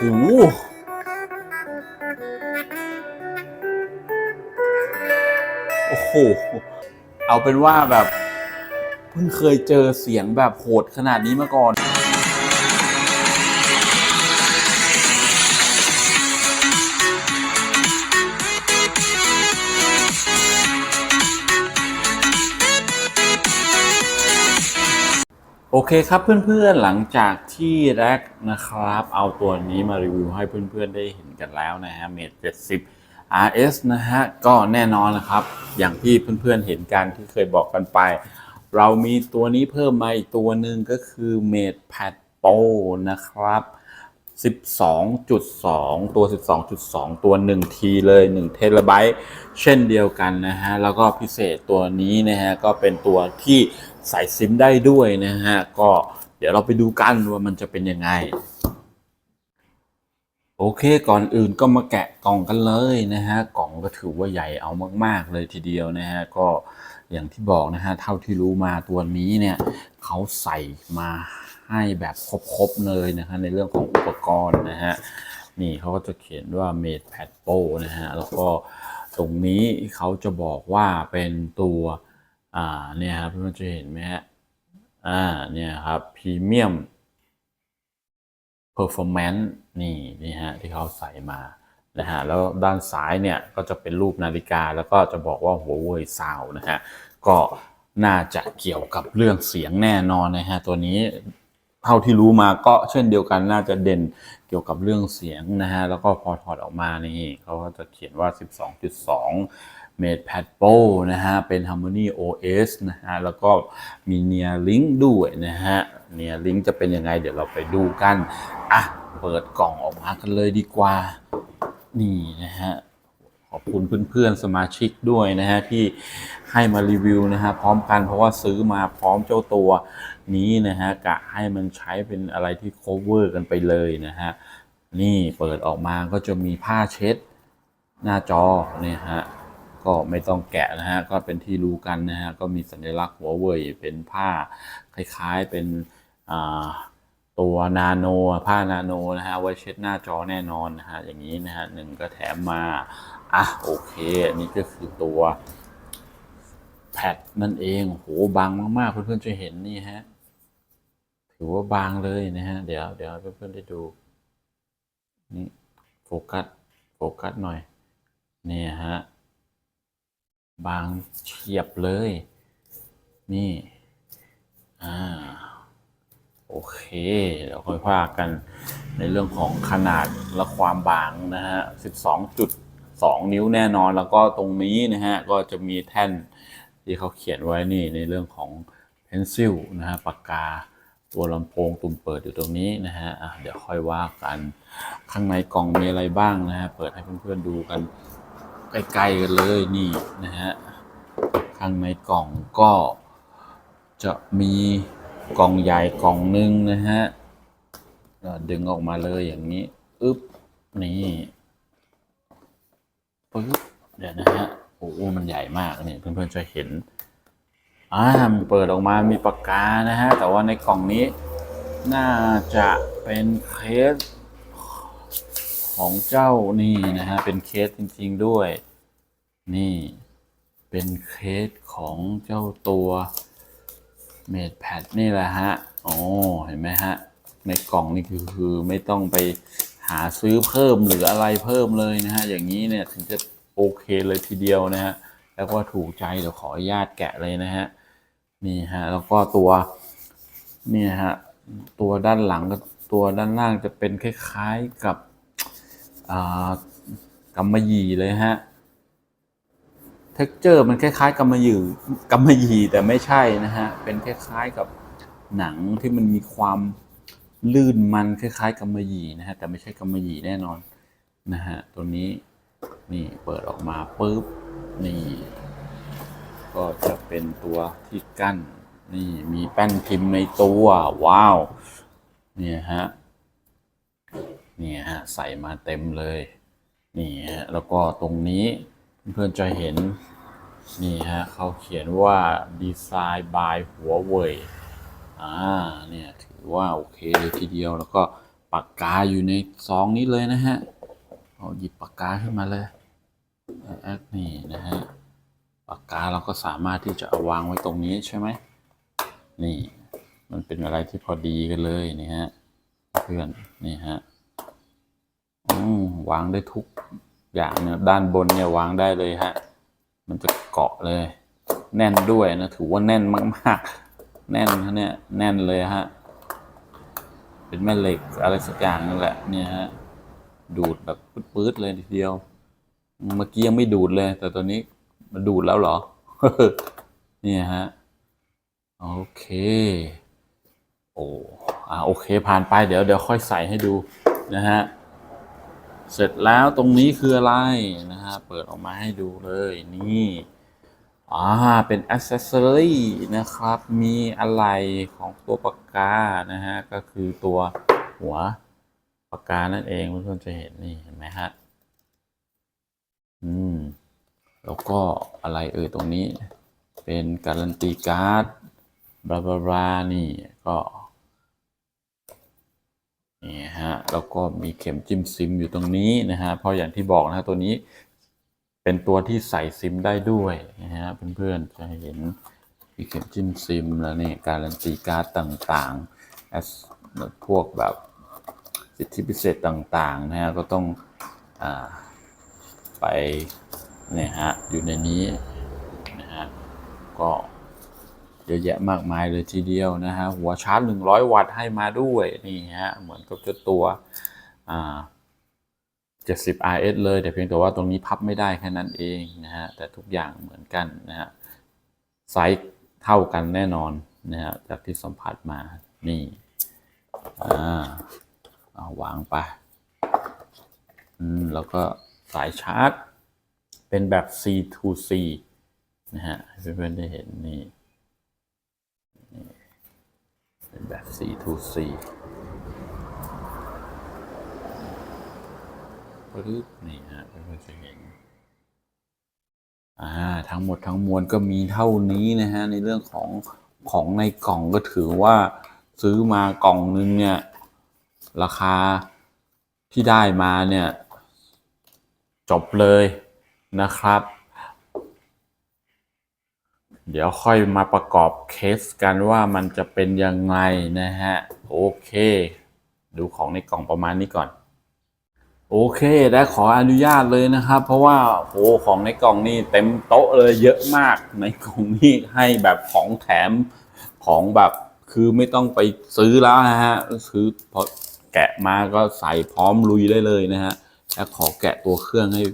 หูโอ้โห เอาเป็นว่าแบบ เพิ่งเคยเจอเสียงแบบโหดขนาดนี้มาก่อน เคครับเพื่อนๆหลังจากที่แรกนะครับ เอาตัวนี้มารีวิวให้เพื่อนๆได้เห็นกันแล้วนะฮะเมท70 RS นะฮะก็แน่นอนนะครับ อย่างที่เพื่อนๆเห็นกันที่เคยบอกกันไป เรามีตัวนี้เพิ่มมาอีกตัวหนึ่งก็คือ Mate Pad Pro นะครับ 12.2 ตัว 12.2 ตัว1ทีเลย1เทราไบต์เช่นเดียวกันนะฮะแล้วก็พิเศษตัวนี้นะฮะก็เป็นตัวที่ ใส่ซิมได้ด้วยนะฮะ ก็เดี๋ยวเราไปดูกันว่ามันจะเป็นยังไง โอเคก่อนอื่นก็มาแกะกล่องกันเลยนะฮะ กล่องก็ถือว่าใหญ่เอามาก ๆ เลยทีเดียวนะฮะ ก็อย่างที่บอกนะฮะ เท่าที่รู้มาตัวนี้เนี่ยเขาใส่มาให้แบบครบๆเลยนะฮะในเรื่องของอุปกรณ์นะฮะนี่เขาก็จะเขียนว่า Made Pad Pro นะฮะ แล้วก็ตรงนี้เขาจะบอกว่าเป็นตัว อ่าเนี่ยครับเพื่อนจะเห็นไหมฮะอ่าเนี่ยครับพรีเมียม performance นี่นี่ฮะที่เขาใส่มานะฮะแล้วด้านซ้ายเนี่ยก็จะเป็นรูปนาฬิกาแล้วก็จะบอกว่าหัวเว่ยซาวนะฮะก็น่าจะเกี่ยวกับเรื่องเสียงแน่นอนนะฮะตัวนี้เท่าที่รู้มาก็เช่นเดียวกันน่าจะเด่นเกี่ยวกับเรื่องเสียงนะฮะแล้วก็พอถอดออกมานี่เขาก็จะเขียนว่า 12.2 Made Pad Pro นะฮะ เป็น Harmony OS นะฮะ แล้วก็มี Near Link ด้วยนะฮะ Near Link จะเป็นยังไง เดี๋ยวเราไปดูกัน อะ เปิดกล่องออกมากันเลยดีกว่า นี่นะฮะ ขอบคุณเพื่อนๆ สมาชิกด้วยนะฮะ ที่ให้มารีวิวนะฮะ พร้อมกันเพราะว่าซื้อมาพร้อมเจ้าตัวนี้นะฮะ กะให้มันใช้เป็นอะไรที่ cover กันไปเลยนะฮะ นี่เปิดออกมาก็จะมีผ้าเช็ดหน้าจอเนี่ยฮะ ก็ไม่ต้องแกะนะฮะก็เป็นที่รู้กันนะฮะก็มีสัญลักษณ์หัวเว่ยเป็นผ้าคล้ายๆเป็นตัวนาโนผ้านาโนนะฮะไว้เช็ดหน้าจอแน่นอนนะฮะอย่างนี้นะฮะหนึ่งก็แถมมาอะโอเคอันนี้ก็คือตัวแพดนั่นเองโหบางมากๆเพื่อนๆจะเห็นนี่ฮะถือว่าบางเลยนะฮะเดี๋ยวเดี๋ยวเพื่อนๆได้ดูนี่โฟกัสโฟกัสหน่อยเนี่ยฮะ บางเฉียบเลย นี่ อ่า โอเค เดี๋ยวค่อยว่ากันในเรื่องของขนาดและความบางนะฮะ 12.2 นิ้วแน่นอน แล้วก็ตรงนี้นะฮะ ก็จะมีแท่นที่เขาเขียนไว้นี่ในเรื่องของ pencil นะฮะ ปากกาตัวลำโพงตุ่มเปิดอยู่ตรงนี้นะฮะะเดี๋ยวค่อยว่ากัน ข้างในกล่องมีอะไรบ้างนะฮะ เปิดให้เพื่อนๆดูกัน ใกล้ๆกันเลยนี่นะฮะข้างในกล่องก็จะมีกล่องใหญ่กล่องหนึ่งนะฮะก็ดึงออกมาเลยอย่างนี้อึ๊บนี่ปึ๊บเดี๋ยวนะฮะโอ้โหมันใหญ่มากนี่เพื่อนๆจะเห็นอ่ามันเปิดออกมามีปากกานะฮะแต่ว่าในกล่องนี้น่าจะเป็นเคส ของเจ้านี่นะฮะเป็นเคสจริง ๆด้วย นี่เป็นเคสของเจ้าตัวเมดแพดนี่แหละฮะโอ้เห็นไหมฮะ ในกล่องนี่คือคือไม่ต้องไปหาซื้อเพิ่มหรืออะไรเพิ่มเลยนะฮะ อย่างนี้เนี่ยถึงจะโอเคเลยทีเดียวนะฮะ แล้วก็ถูกใจเดี๋ยวขออนุญาตแกะเลยนะฮะ นี่ฮะ แล้วก็ตัวนี่ฮะ ตัวด้านหลังกับตัวด้านล่างจะเป็นคล้ายๆกับ กำมะหยี่เลยฮะ เท็กเจอร์มันคล้ายๆกำมะหยี่กำมะหยี่แต่ไม่ใช่นะฮะ เป็นคล้ายๆกับหนังที่มันมีความลื่นมันคล้ายๆกำมะหยี่นะฮะ แต่ไม่ใช่กำมะหยี่แน่นอนนะฮะ ตัวนี้นี่เปิดออกมาปุ๊บนี่ก็จะเป็นตัวที่กั้น นี่มีแป้นพิมพ์ในตัว ว้าว เนี่ยฮะ นี่ฮะใส่มาเต็มเลย นี่ฮะแล้วก็ตรงนี้เพื่อนๆจะเห็น นี่ฮะเขาเขียนว่าดีไซน์ by หัวเว่ยอ่าเนี่ยถือว่าโอเคเลยทีเดียวแล้วก็ปากกาอยู่ในซองนี้เลยนะฮะเอาหยิบปากกาขึ้นมาเลยนี่นะฮะปากกาเราก็สามารถที่จะเอาวางไว้ตรงนี้ใช่ไหมนี่ มันเป็นอะไรที่พอดีกันเลยนี่ฮะเพื่อนนี่ฮะ วางได้ทุกอย่างเนี่ยด้านบนเนี่ยวางได้เลยฮะ มันจะเกาะเลย แน่นด้วยนะ ถือว่าแน่นมากๆ แน่นฮะเนี่ยแน่นเลยฮะ เป็นแม่เหล็กอะไรสักอย่างนั่นแหละเนี่ยฮะ ดูดแบบปื๊ดๆเลยทีเดียว เมื่อกี้ยังไม่ดูดเลย แต่ตอนนี้มันดูดแล้วเหรอ เนี่ยฮะ โอเค โอ้อ่าโอเคผ่านไปเดี๋ยวเดี๋ยวค่อยใส่ให้ดูนะฮะ เสร็จแล้วตรงนี้คืออะไรนะฮะ เปิดออกมาให้ดูเลยนี่อ่าเป็นอ c เซสซอรี่นะครับ มีอะไรของตัวปากกานะฮะ ก็คือตัวหัวปากกานั่นเองเพื่อนๆจะเห็นนี่เห็นไหมฮะ อืม แล้วก็อะไรเอ่ยตรงนี้ เป็นการันตีการ์ดบลาบลาบลานี่ก็ นี่ฮะแล้วก็มีเข็มจิ้มซิมอยู่ตรงนี้นะฮะเพราะอย่างที่บอกนะฮะตัวนี้เป็นตัวที่ใส่ซิมได้ด้วยนะฮะเพื่อนๆจะเห็นมีเข็มจิ้มซิมแล้วนี่การันตีการ์ดต่างๆแอสพวกแบบสิทธิพิเศษต่างๆนะฮะก็ต้องอไปเนี่ยฮะอยู่ในนี้นะฮะก็ เยอะแยะมากมายเลยทีเดียวนะฮะหัวชาร์จ 100 วัตต์ให้มาด้วยนี่ฮะเหมือนกับเจ้าตัวอ่า70 RS เลยแต่เพียงแต่ว่าตรงนี้พับไม่ได้แค่นั้นเองนะฮะแต่ทุกอย่างเหมือนกันนะฮะไซส์เท่ากันแน่นอนนะฮะจากที่สัมผัสมานี่อ่าเอาวางไปอืมแล้วก็สายชาร์จ เป็นแบบ C to C นะฮะเพื่อนๆได้เห็นนี่ เป็นแบบ C to C ปึ๊บนี่ฮะเพื่อนๆจะเห็นอ่าทั้งหมดทั้งมวลก็มีเท่านี้นะฮะ ในเรื่องของของในกล่องก็ถือว่าซื้อมากล่องนึงเนี่ย ราคาที่ได้มาเนี่ย จบเลยนะครับ เดี๋ยวค่อยมาประกอบเคสกันว่ามันจะเป็นยังไงนะฮะ โอเค ดูของในกล่องประมาณนี้ก่อน โอเคได้ขออนุญาตเลยนะครับ เพราะว่าโอ้ของในกล่องนี่เต็มโต๊ะเลยเยอะมากในกล่องนี่ให้แบบของแถมของแบบคือไม่ต้องไปซื้อแล้วนะฮะซื้อพอแกะมาก็ใส่พร้อมลุยได้เลยนะฮะแล้วขอแกะตัวเครื่องให้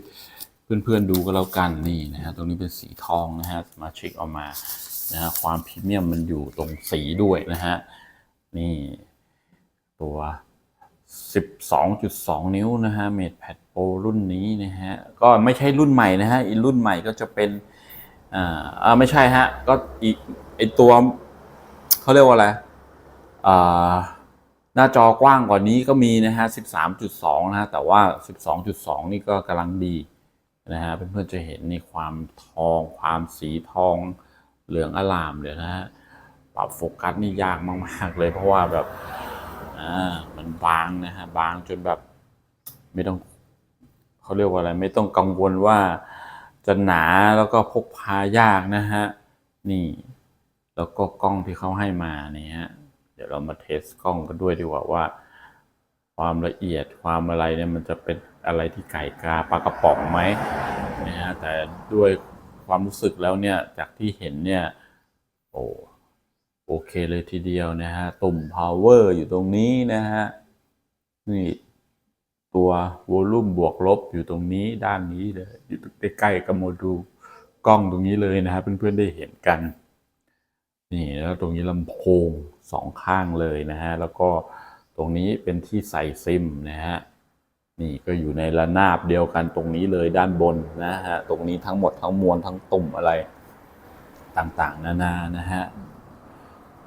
เพื่อนๆดูก็แล้วกันนี่นะฮะตรงนี้เป็นสีทองนะฮะมาชิกเอามานะฮะความพรีเมียมมันอยู่ตรงสีด้วยนะฮะนี่ตัว 12.2 นิ้วนะฮะ MatePad Pro รุ่นนี้นะฮะก็ไม่ใช่รุ่นใหม่นะฮะอีรุ่นใหม่ก็จะเป็นอ่าอ่าไม่ใช่ฮะก็อีกไอตัวเขาเรียกว่าอะไรอ่าหน้าจอกว้างกว่านี้ก็มีนะฮะ 13.2 นะฮะแต่ว่า 12.2 นี่ก็กำลังดี นะฮะเพื่อนๆจะเห็นในความทองความสีทองเหลืองอลามเลยนะฮะปรับโฟกัสนี่ยากมากๆเลยเพราะว่าแบบอ่ามันบางนะฮะบางจนแบบไม่ต้องเขาเรียกว่าอะไร ไม่ต้องกังวลว่าจะหนาแล้วก็พกพายากนะฮะนี่ แล้วก็กล้องที่เขาให้มาเนี่ยฮะเดี๋ยวเรามาเทสกล้องกันด้วยดีกว่าว่า ความละเอียดความอะไรเนี่ยมันจะเป็น อะไรที่ไก่กาปลากระป๋องไหมนะฮะแต่ด้วยความรู้สึกแล้วเนี่ยจากที่เห็นเนี่ยโอ้โอเคเลยทีเดียวนะฮะตุ่ม power อยู่ตรงนี้นะฮะนี่ตัววอลลุ่มบวกลบอยู่ตรงนี้ด้านนี้เลยอยู่ใกล้ๆกับโมดูลกล้องตรงนี้เลยนะฮะเพื่อนๆได้เห็นกันนี่แล้วตรงนี้ลำโพงสองข้างเลยนะฮะแล้วก็ตรงนี้เป็นที่ใส่ซิมนะฮะ นี่ก็อยู่ในระนาบเดียวกันตรงนี้เลยด้านบนนะฮะตรงนี้ทั้งหมดทั้งมวลทั้งตุ่มอะไรต่างๆ นานานะฮะ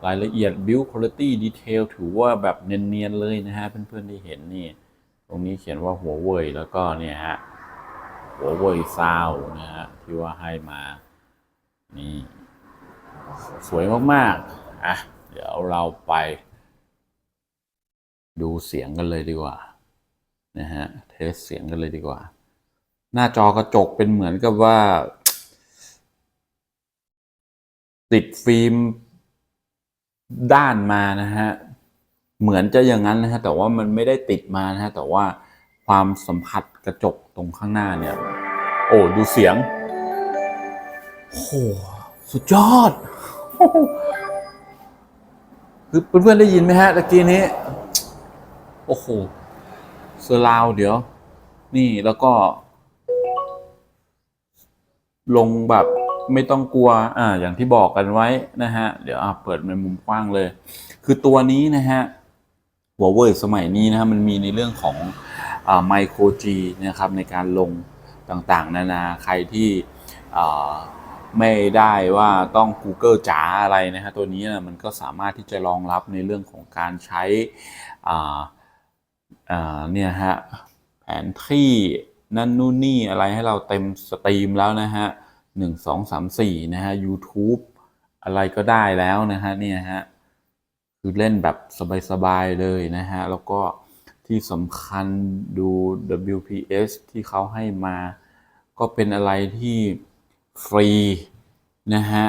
รายละเอียด build quality detail ถือว่าแบบเนียนๆเลยนะฮะเพื่อนๆได้เห็นนี่ ตรงนี้เขียนว่าหัวเว่ยแล้วก็เนี่ยฮะหัวเว่ยซาวนะฮะที่ว่าให้มานี่สวยมากๆอะเดี๋ยวเราไป ดูเสียงกันเลยดีกว่า นะฮะเทสเสียงกันเลยดีกว่า หน้าจอกระจกเป็นเหมือนกับว่า ติดฟิล์มด้านมานะฮะ เหมือนจะอย่างนั้นนะฮะ แต่ว่ามันไม่ได้ติดมานะฮะ แต่ว่าความสัมผัสกระจกตรงข้างหน้าเนี่ย โอ้ดูเสียงโอ้โหสุดยอดโอ้โหคือเพื่อนๆได้ยินไหมฮะตะกี้นี้ โอ้โห เซอร์ราวด์เดี๋ยว นี่แล้วก็ ลงแบบไม่ต้องกลัว อ่า อย่างที่บอกกันไว้นะฮะ เดี๋ยวอะเปิดในมุมกว้างเลย คือตัวนี้นะฮะหัวเว่ยสมัยนี้นะฮะมันมีในเรื่องของไมโครจีนะครับในการลงต่างๆ นานาใครที่ไม่ได้ว่าต้อง Google จ๋าอะไรนะฮะตัวนี้นะมันก็สามารถที่จะรองรับในเรื่องของการใช้ เนี่ยฮะแผนที่นั่นนู่นนี่อะไรให้เราเต็มสตรีมแล้วนะฮะหนึ่งสองสามสี่นะฮะ YouTube อะไรก็ได้แล้วนะฮะเนี่ยฮะคือเล่นแบบสบายๆเลยนะฮะ แล้วก็ที่สำคัญดู WPS ที่เขาให้มา ก็เป็นอะไรที่ฟรีนะฮะ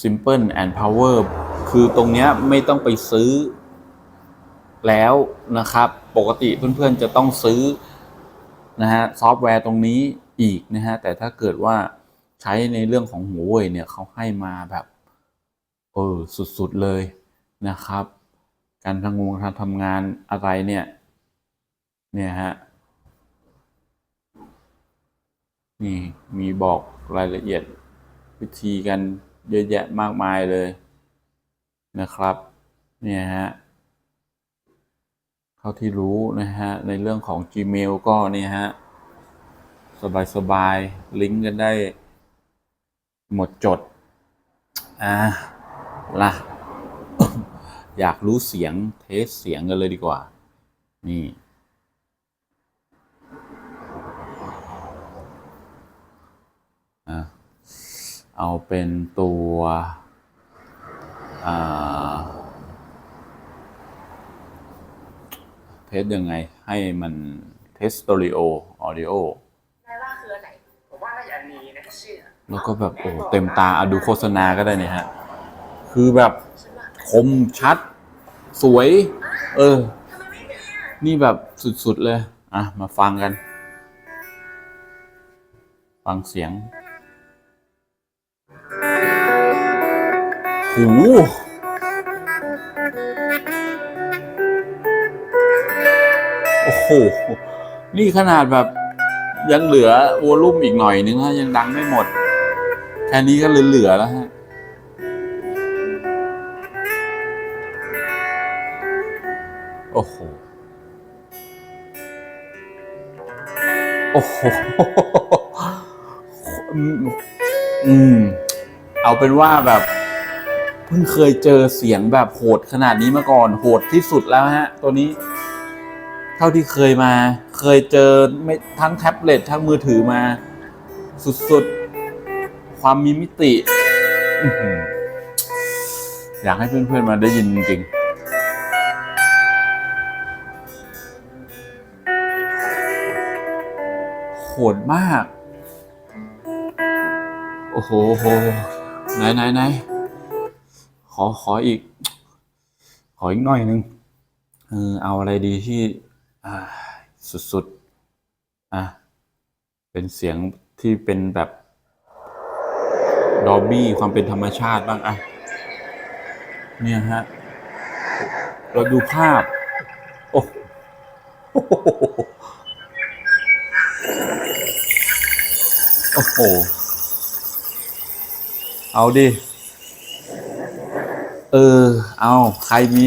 Simple and Power คือตรงเนี้ยไม่ต้องไปซื้อ แล้วนะครับ ปกติเพื่อนๆจะต้องซื้อนะฮะซอฟต์แวร์ตรงนี้อีกนะฮะแต่ถ้าเกิดว่าใช้ในเรื่องของหัวเว่ยเนี่ยเขาให้มาแบบเออสุดๆเลยนะครับ การทำงานการทำงานอะไรเนี่ยเนี่ยฮะนี่มีบอกรายละเอียดวิธีกันเยอะแยะมากมายเลยนะครับ เนี่ยฮะ เท่าที่รู้นะฮะ ในเรื่องของ Gmail ก็นี่ฮะ สบายๆ ลิงก์กันได้ หมดจด อ่าล่ะ อยากรู้เสียงเทสเสียงกันเลยดีกว่า นี่เอาเป็นตัวอ่า ทสยังไงให้มันเทสสตอริโอออดิโอนายว่าคืออันไหนผมว่าน่าจะอันนี้นะชื่อแล้วก็แบบโอ้เต็มตาอะดูโฆษณาก็ได้เนี่ยฮะ คือแบบฉันว่าคมชัด สวย เออทำไมไม่มีอะนี่แบบสุดๆเลย อะ มาฟังกัน ฟังเสียงหู นี่ขนาดแบบยังเหลือวอลุ่มอีกหน่อยนึงนะยังดังไม่หมด แค่นี้ก็เหลือแล้วฮะโอ้โห โอ้โห อืม เอาเป็นว่าแบบ เพิ่งเคยเจอเสียงแบบโหดขนาดนี้มาก่อน โหดที่สุดแล้วฮะ ตัวนี้ ท่าที่เคยมา เคยเจอไม่ทั้งแท็บเล็ตทั้งมือถือมา สุดๆ ความมีมิติ อยากให้เพื่อนๆมาได้ยินจริงๆโหดมาก โอ้โห ไหนไหนไหนขอ ขออีก ขออีกหน่อยหนึง เออ เอาอะไรดีที่ สุดๆ อะ เป็นเสียงที่เป็นแบบดอ b บี้ความเป็นธรรมชาติบ้าง อะ เนี่ยฮะ เราดูภาพ โอ้โหโอ้โห เอาดิ เออ เอา ใครมี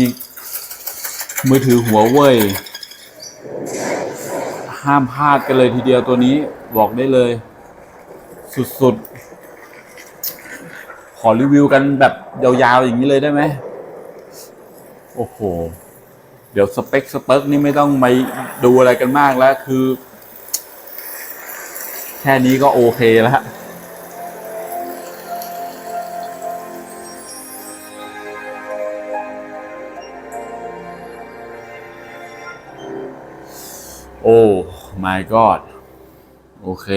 มือถือหัวเว่ย ห้ามพลาดกันเลยทีเดียวตัวนี้บอกได้เลย สุดๆ ขอรีวิวกันแบบยาวๆอย่างนี้เลยได้ไหมโอ้โห เดี๋ยวสเปคสเปคนี่ไม่ต้องไปดูอะไรกันมากแล้วคือ แค่นี้ก็โอเคแล้วโอ้ my god โอเค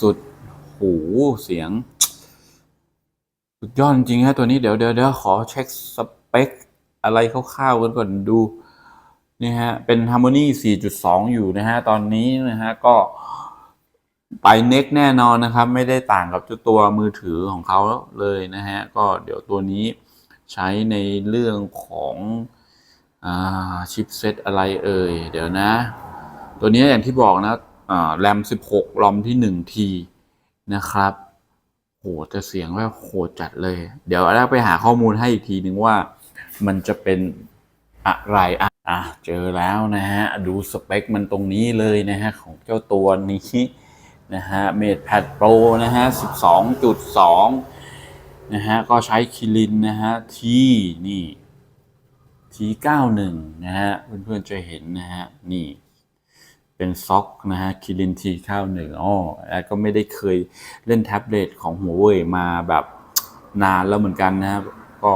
สุดๆโหเสียง สุดยอดจริงฮะตัวนี้เดี๋ยวเดี๋ยวเดี๋ยวขอเช็คสเปค อะไรคร่าวๆกันก่อนดู นี่ฮะ เป็น Harmony 4.2 อยู่นะฮะ ตอนนี้นะฮะ ก็ไปเน็กแน่นอนนะครับ ไม่ได้ต่างกับจ้าตัวมือถือของเขาเลยนะฮะ ก็เดี๋ยวตัวนี้ใช้ในเรื่องของอชิปเซตอะไรเอ่ย เดี๋ยวนะ ตัวนี้อย่างที่บอกนะแรม 16 รอมที่ 1T นะครับโหแต่เสียงแบบโหดจัดเลย เดี๋ยวแรกไปหาข้อมูลให้อีกทีนึงว่ามันจะเป็นอะไรอะอะเจอแล้วนะฮะ ดูสเปคมันตรงนี้เลยนะฮะ ของเจ้าตัวนี้นะฮะ MatePad Pro นะฮะ 12.2 นะฮะ ก็ใช้คิรินนะฮะ ที่นี่ T91 นะฮะ เพื่อนๆจะเห็นนะฮะ นี่ เป็นซ็อกนะฮะคิริน T91 อ๋อแล้วก็ไม่ได้เคยเล่นแท็บเล็ตของหัวเว่ยมาแบบนานแล้วเหมือนกันนะครับก็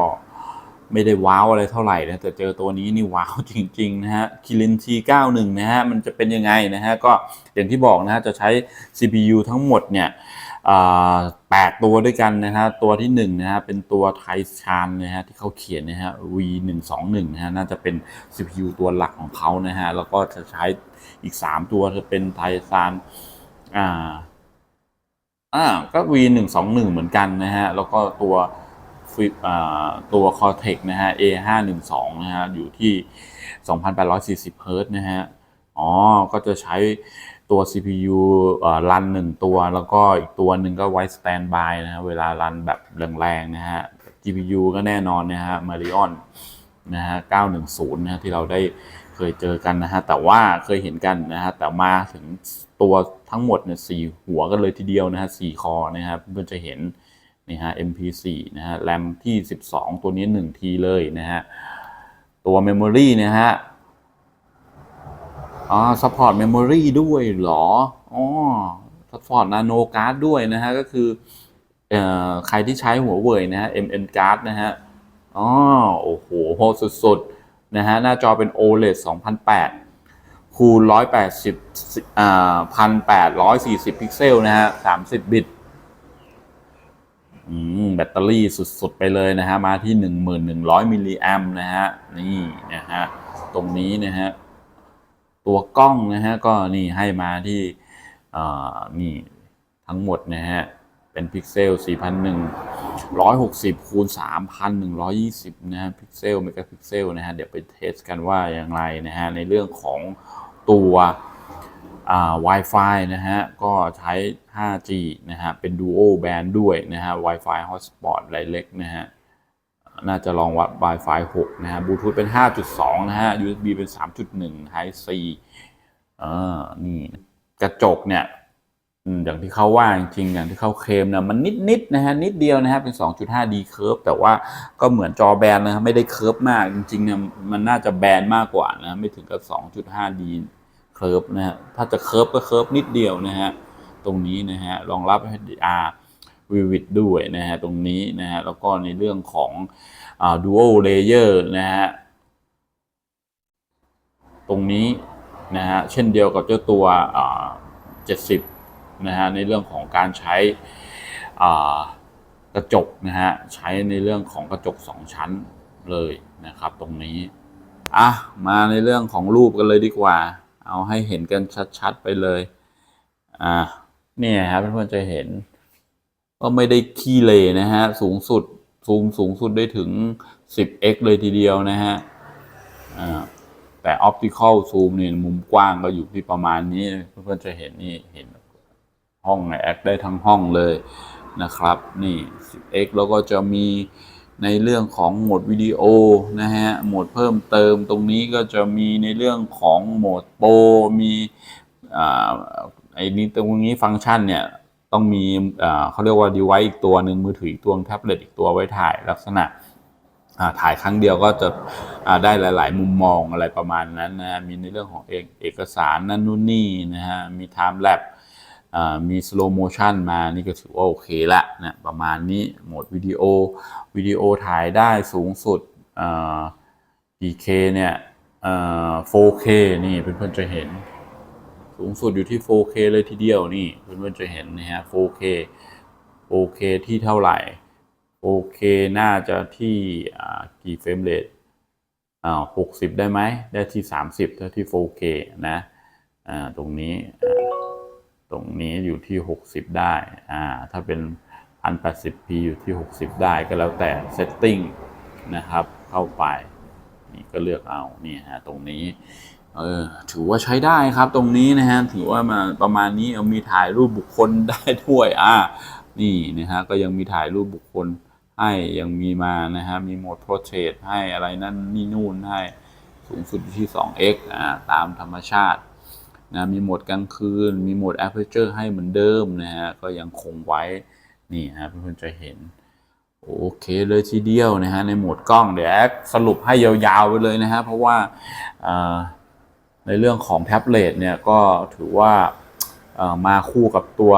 ไม่ได้ว้าวอะไรเท่าไหร่นะแต่เจอตัวนี้นี่ว้าวจริง ๆ นะฮะคิริน T91 นะฮะมันจะเป็นยังไงนะฮะก็อย่างที่บอกนะฮะจะใช้ CPU ทั้งหมดเนี่ยแปดตัวด้วยกันนะฮะตัวที่หนึ่งนะฮะเป็นตัวไทชานนะฮะที่เขาเขียนนะฮะ V121 นะฮะน่าจะเป็น CPU ตัวหลักของเขานะฮะแล้วก็จะใช้ อีก3ตัวจะเป็นไทซานอ่าอ่าก็ V121 เหมือนกันนะฮะ แล้วก็ตัวฟิอ่าตัว Cortex นะฮะ A512 นะฮะ อยู่ที่ 2,840เฮิร์ตนะฮะ อ๋อ ก็จะใช้ตัว CPU เอ่อรันหนึ่งตัว แล้วก็อีกตัวหนึ่งก็ไว้ standby นะฮะ เวลารันแบบแรงๆ นะฮะ GPU ก็แน่นอนนะฮะ Marion นะฮะ 910 นะฮะ ที่เราได้ เคยเจอกันนะฮะแต่ว่าเคยเห็นกันนะฮะแต่มาถึงตัวทั้งหมดเนี่ยสี่หัวกันเลยทีเดียวนะฮะสี่คอนะครับเพื่อนจะเห็นนี่ฮะ MP4 นะฮะแรมที่ 12 ตัวนี้ 1T เลยนะฮะตัว Memory นะฮะอ๋อ support memory ด้วยเหรอ อ๋อ support nano card ด้วยนะฮะ ก็คือเอ่อใครที่ใช้หัวเว่ยนะฮะ MN card นะฮะ อ๋อ โอ้โหโหสุดๆ นะฮะหน้าจอเป็น OLED 2008 คูณ 180อ่า1840 พิกเซลนะฮะ 30 บิตอืมแบตเตอรี่สุด ๆ ไปเลยนะฮะ มาที่ 1100 มิลลิแอมนะฮะ นี่นะฮะ ตรงนี้นะฮะ ตัวกล้องนะฮะ ก็นี่ให้มาที่ อ่า นี่ทั้งหมดนะฮะ เป็นพิกเซล 4,160 คูณ 3,120 นะฮะพิกเซลเมกะพิกเซลนะฮะ เดี๋ยวไปเทสกันว่าอย่างไรนะฮะ ในเรื่องของตัวอ่า Wi-Fi นะฮะ ก็ใช้ 5G นะฮะ เป็น Duo Band ด้วยนะฮะ Wi-Fi Hotspot ไรเล็กนะฮะ น่าจะลองวัด Wi-Fi 6 นะฮะบลูทูธเป็น 5.2 นะฮะ USB เป็น 3.1 Type C อ่านี่ กระจกเนี่ย อย่างที่เขาว่าจริงๆอย่างที่เขาเคลมนะมันนิดๆนะฮะนิดเดียวนะฮะเป็น 2.5D curve แต่ว่าก็เหมือนจอแบนนะครับไม่ได้เคิร์ฟมากจริงๆเนี่ยมันน่าจะแบนมากกว่านะไม่ถึงกับ 2.5D curve นะฮะถ้าจะเคิร์ฟก็เคิร์ฟนิดเดียวนะฮะตรงนี้นะฮะรองรับ HDR Vivid ด้วยนะฮะตรงนี้นะฮะแล้วก็ในเรื่องของอ่า Dual Layer นะฮะตรงนี้นะฮะเช่นเดียวกับเจ้าตัวอ่า70 นะฮะในเรื่องของการใช้กระจกนะฮะใช้ในเรื่องของกระจก 2 ชั้นเลยนะครับ ตรงนี้อะมาในเรื่องของรูปกันเลยดีกว่า เอาให้เห็นกันชัดๆไปเลยอ่าเนี่ยครับเพื่อนๆจะเห็น ก็ไม่ได้ขี้เลนะฮะสูงสุดซูมสูงสุดได้ถึง 10x เลยทีเดียวนะฮะอ่าแต่ optical zoom เนี่ยมุมกว้างก็อยู่ที่ประมาณนี้เพื่อนๆจะเห็นนี่เห็น ห้องแอคได้ทั้งห้องเลยนะครับ นี่ 10x แล้วก็จะมีในเรื่องของโหมดวิดีโอนะฮะ โหมดเพิ่มเติมตรงนี้ก็จะมีในเรื่องของโหมดโปรมีอ่าไอ้นี้ตรงนี้ฟังก์ชันเนี่ยต้องมีอ่าเขาเรียกว่า device อีกตัวหนึ่งมือถืออีกตัวแท็บเล็ตอีกตัวไว้ถ่ายลักษณะอ่าถ่ายครั้งเดียวก็จะอ่าได้หลาย ๆ มุมมองอะไรประมาณนั้นนะมีในเรื่องของเอกสารนั่นนู่นนี่นะฮะมี time lapse อ่า มี slow motion มานี่ก็ถือว่าโอเคละนะประมาณนี้โหมดวิดีโอวิดีโอถ่ายได้สูงสุดอ่า 4K เนี่ย 4K นี่เพื่อนๆจะเห็น สูงสุดอยู่ที่ 4K เลยทีเดียวนี่เพื่อนๆจะเห็นนะฮะ 4K 4K ที่เท่าไหร่ 4K น่าจะที่กี่เฟรมเรทอ่า60 ได้ไหม ได้ที่ 30 ถ้าที่ 4K นะ อ่า ตรงนี้อ่า ตรงนี้อยู่ที่ 60 ได้อ่าถ้าเป็น 1080p อยู่ที่ 60 ได้ก็แล้วแต่ setting นะครับ เข้าไป นี่ก็เลือกเอานี่ฮะตรงนี้เออถือว่าใช้ได้ครับตรงนี้นะฮะถือว่ามาประมาณนี้เอามีถ่ายรูปบุคคลได้ด้วยอ่านี่นะฮะก็ยังมีถ่ายรูปบุคคลให้ยังมีมานะฮะมีโหมด portrait ให้อะไรนั่นนี่นู่นให้สูงสุดอยู่ที่ 2x อ่าตามธรรมชาติ นะมีโหมดกลางคืน มีโหมด aperture ให้เหมือนเดิมนะฮะ ก็ยังคงไว้ นี่ฮะเพื่อนๆจะเห็น โอเคเลยทีเดียวนะฮะ ในโหมดกล้องเดี๋ยวสรุปให้ยาวๆไปเลยนะฮะ เพราะว่าในเรื่องของแท็บเล็ตเนี่ยก็ถือว่ามาคู่กับตัว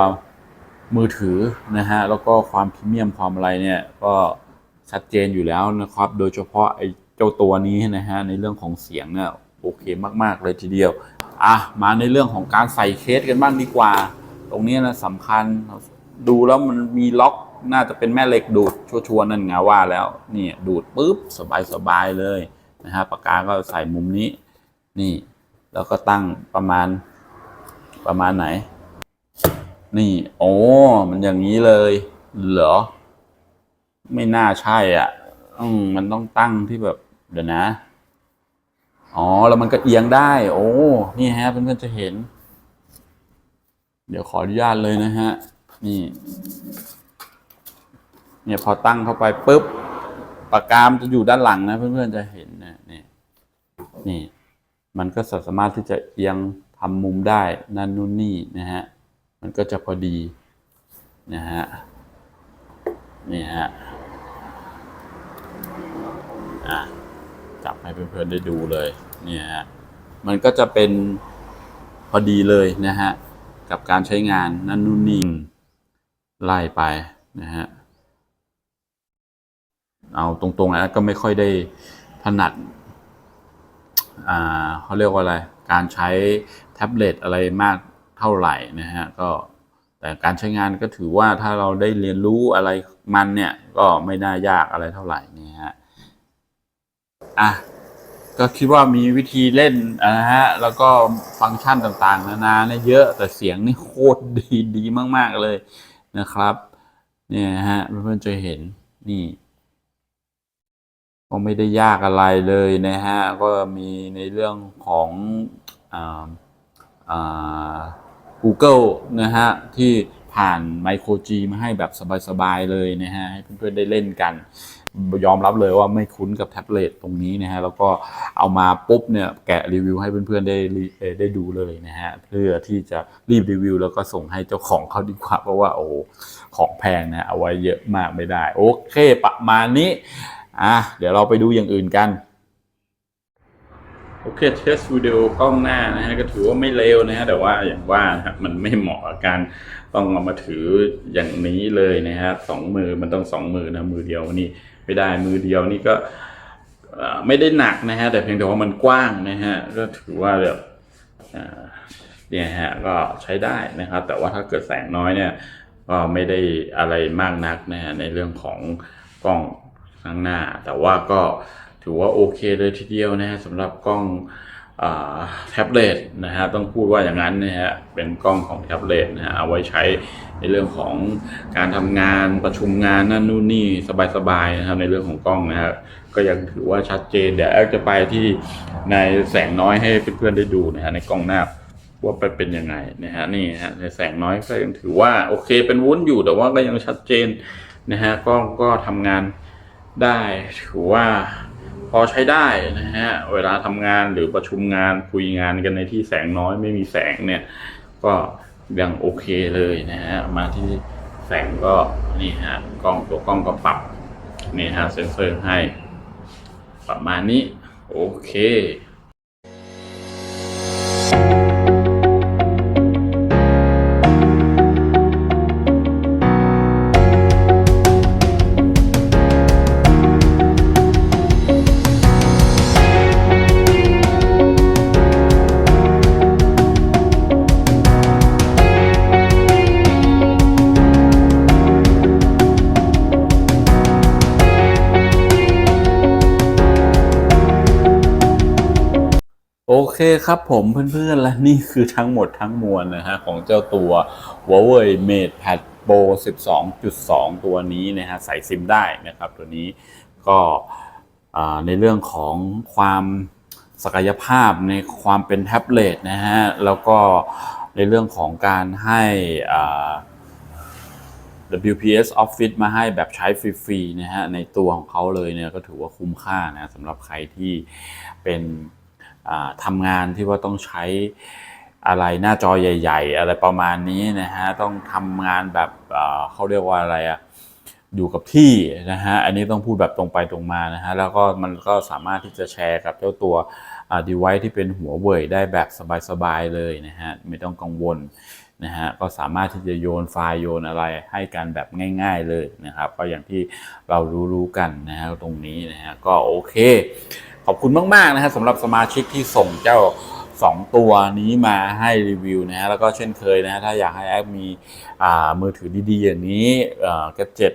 มือถือนะฮะ แล้วก็ความพรีเมียมความอะไรเนี่ยก็ชัดเจนอยู่แล้วนะครับ โดยเฉพาะไอ้เจ้าตัวนี้นะฮะในเรื่องของเสียงเนี่ยโอเคมาก ๆ เลยทีเดียว อะมาในเรื่องของการใส่เคสกันบ้างดีกว่า ตรงนี้นะสำคัญดูแล้วมันมีล็อกน่าจะเป็นแม่เหล็กดูดชัวร์ๆนั่นไงว่าแล้วนี่ดูดปุ๊บสบายๆเลยนะฮะปากกาก็ใส่มุมนี้ นี่ แล้วก็ตั้งประมาณประมาณไหน นี่โอ้มันอย่างนี้เลยเหรอ ไม่น่าใช่อะ อืมมันต้องตั้งที่แบบ เดี๋ยวนะ อ๋อ แล้วมันก็เอียงได้ โอ้ นี่ฮะเพื่อนๆจะเห็น เดี๋ยวขออนุญาตเลยนะฮะ นี่ เนี่ยพอตั้งเข้าไปปุ๊บปากกามจะอยู่ด้านหลังนะ เพื่อนๆจะเห็นนะนี่นี่ มันก็สามารถที่จะเอียงทำมุมได้นั่นนู่นนี่นะฮะ มันก็จะพอดีนะฮะ นี่ฮะ อะ จับให้เพื่อนๆได้ดูเลยเนี่ยฮะมันก็จะเป็นพอดีเลยนะฮะกับการใช้งานนั่นนู่นนี่ไล่ไปนะฮะเอาตรงๆแล้วก็ไม่ค่อยได้ถนัดอ่าเขาเรียกว่าอะไร การใช้แท็บเล็ตอะไรมากเท่าไหร่นะฮะก็แต่การใช้งานก็ถือว่าถ้าเราได้เรียนรู้อะไรมันเนี่ย ก็ไม่น่ายากอะไรเท่าไหร่นี่ฮะ อะก็คิดว่ามีวิธีเล่นนะฮะ แล้วก็ฟังก์ชันต่างๆ นานาเนี่ยเยอะแต่เสียงนี่โคตรดีดีมาก ๆเลยนะครับ เนี่ยฮะเพื่อนๆจะเห็นนี่ก็ไม่ได้ยากอะไรเลยนะฮะ ก็มีในเรื่องของอ่าอ่า Google นะฮะ ที่ผ่าน Micro G มาให้แบบสบาย ๆ เลยนะฮะ ให้เพื่อนๆได้เล่นกัน ยอมรับเลยว่าไม่คุ้นกับแท็บเล็ตตรงนี้นะฮะแล้วก็เอามาปุ๊บเนี่ยแกะรีวิวให้เพื่อนๆได้ได้ดูเลยนะฮะเพื่อที่จะรีบรีวิว แล้วก็ส่งให้เจ้าของเขาดีกว่า เพราะว่าโอ้ของแพงนะเอาไว้เยอะมากไม่ได้ โอเคประมาณนี้อะเดี๋ยวเราไปดูอย่างอื่นกันโอเคเทสวิดีโอกล้องหน้านะฮะก็ถือว่าไม่เลวนะฮะแต่ว่าอย่างว่านะมันไม่เหมาะกับการต้องเอามาถืออย่างนี้เลยนะฮะสองมือมันต้องสองมือนะมือเดียวนี่ ไม่ได้มือเดียวนี่ก็ไม่ได้หนักนะฮะ แต่เพียงแต่ว่ามันกว้างนะฮะก็ถือว่าแบบเนี่ยฮะก็ใช้ได้นะครับ แต่ว่าถ้าเกิดแสงน้อยเนี่ยก็ไม่ได้อะไรมากนักนะฮะในเรื่องของกล้องข้างหน้า แต่ว่าก็ถือว่าโอเคเลยทีเดียวนะฮะสำหรับกล้องแท็บเล็ตนะฮะต้องพูดว่าอย่างนั้นนะฮะเป็นกล้องของแท็บเล็ตนะฮะเอาไว้ใช้ ในเรื่องของการทำงานประชุมงานนั่นนู่นนี่สบายๆนะครับในเรื่องของกล้องนะฮะก็ยังถือว่าชัดเจนเดี๋ยวแอลจะไปที่ในแสงน้อยให้เพื่อนๆได้ดูนะฮะในกล้องหน้าว่าไปเป็นยังไงนะฮะนี่ฮะในแสงน้อยก็ยังถือว่าโอเคเป็นวุ้นอยู่แต่ว่าก็ยังชัดเจนนะฮะกล้องก็ทำงานได้ถือว่าพอใช้ได้นะฮะเวลาทำงานหรือประชุมงานคุยงานกันในที่แสงน้อยไม่มีแสงเนี่ย ก็ ยังโอเคเลยนะฮะมาที่แสงก็นี่ฮะกล้องตัวกล้องก็ปรับนี่ฮะเซ็นเซอร์ให้ ประมาณนี้ โอเค คครับผมเพื่อนๆ และนี่คือทั้งหมดทั้งมวลนะฮะของเจ้าตัว Huawei Mate Pad Pro 12.2 ตัวนี้นะฮะใส่ซิมได้นะครับตัวนี้ก็ในเรื่องของความศักยภาพในความเป็นแท็บเล็ตนะฮะแล้วก็ในเรื่องของการให้ WPS Office มาให้แบบใช้ฟรีๆนะฮะในตัวของเขาเลยเนี่ยก็ถือว่าคุ้มค่านะสำหรับใครที่เป็น อ่าทำงานที่ว่าต้องใช้อะไรหน้าจอใหญ่ ๆ อะไรประมาณนี้นะฮะต้องทำงานแบบเขาเรียกว่าอะไรอะอยู่กับที่นะฮะอันนี้ต้องพูดแบบตรงไปตรงมานะฮะแล้วก็มันก็สามารถที่จะแชร์กับเจ้าตัวอ่า device ที่เป็นหัวเว่ยได้แบบสบายๆเลยนะฮะไม่ต้องกังวลนะฮะก็สามารถที่จะโยนไฟล์โยนอะไรให้กันแบบง่าย ๆเลยนะครับ ก็อย่างที่เรารู้ๆกันนะฮะตรงนี้นะฮะก็โอเค ขอบคุณมากๆนะฮะสำหรับสมาชิกที่ส่งเจ้า 2 ตัวนี้มาให้รีวิวนะฮะแล้วก็เช่นเคยนะฮะถ้าอยากให้แอปมีอ่ามือถือดีๆ อย่างนี้แกเจ็ต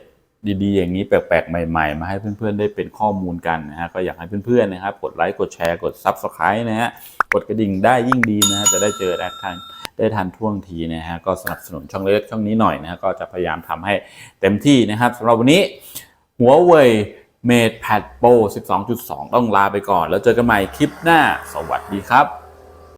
ดีๆ อย่างนี้แปลกๆ ใหม่ๆ มาให้เพื่อนๆ ได้เป็นข้อมูลกันนะฮะก็อยากให้เพื่อนๆนะครับกดไลค์กดแชร์กด Subscribe นะฮะกดกระดิ่งได้ยิ่งดีนะฮะจะได้เจอแอดทางได้ทันท่วงทีนะฮะก็สนับสนุนช่องเล็กช่องนี้หน่อยนะฮะก็จะพยายามทำให้เต็มที่นะครับสำหรับวันนี้หัวเว่ย Mate Pad Pro 12.2 ต้องลาไปก่อน แล้วเจอกันใหม่คลิปหน้า สวัสดีครับ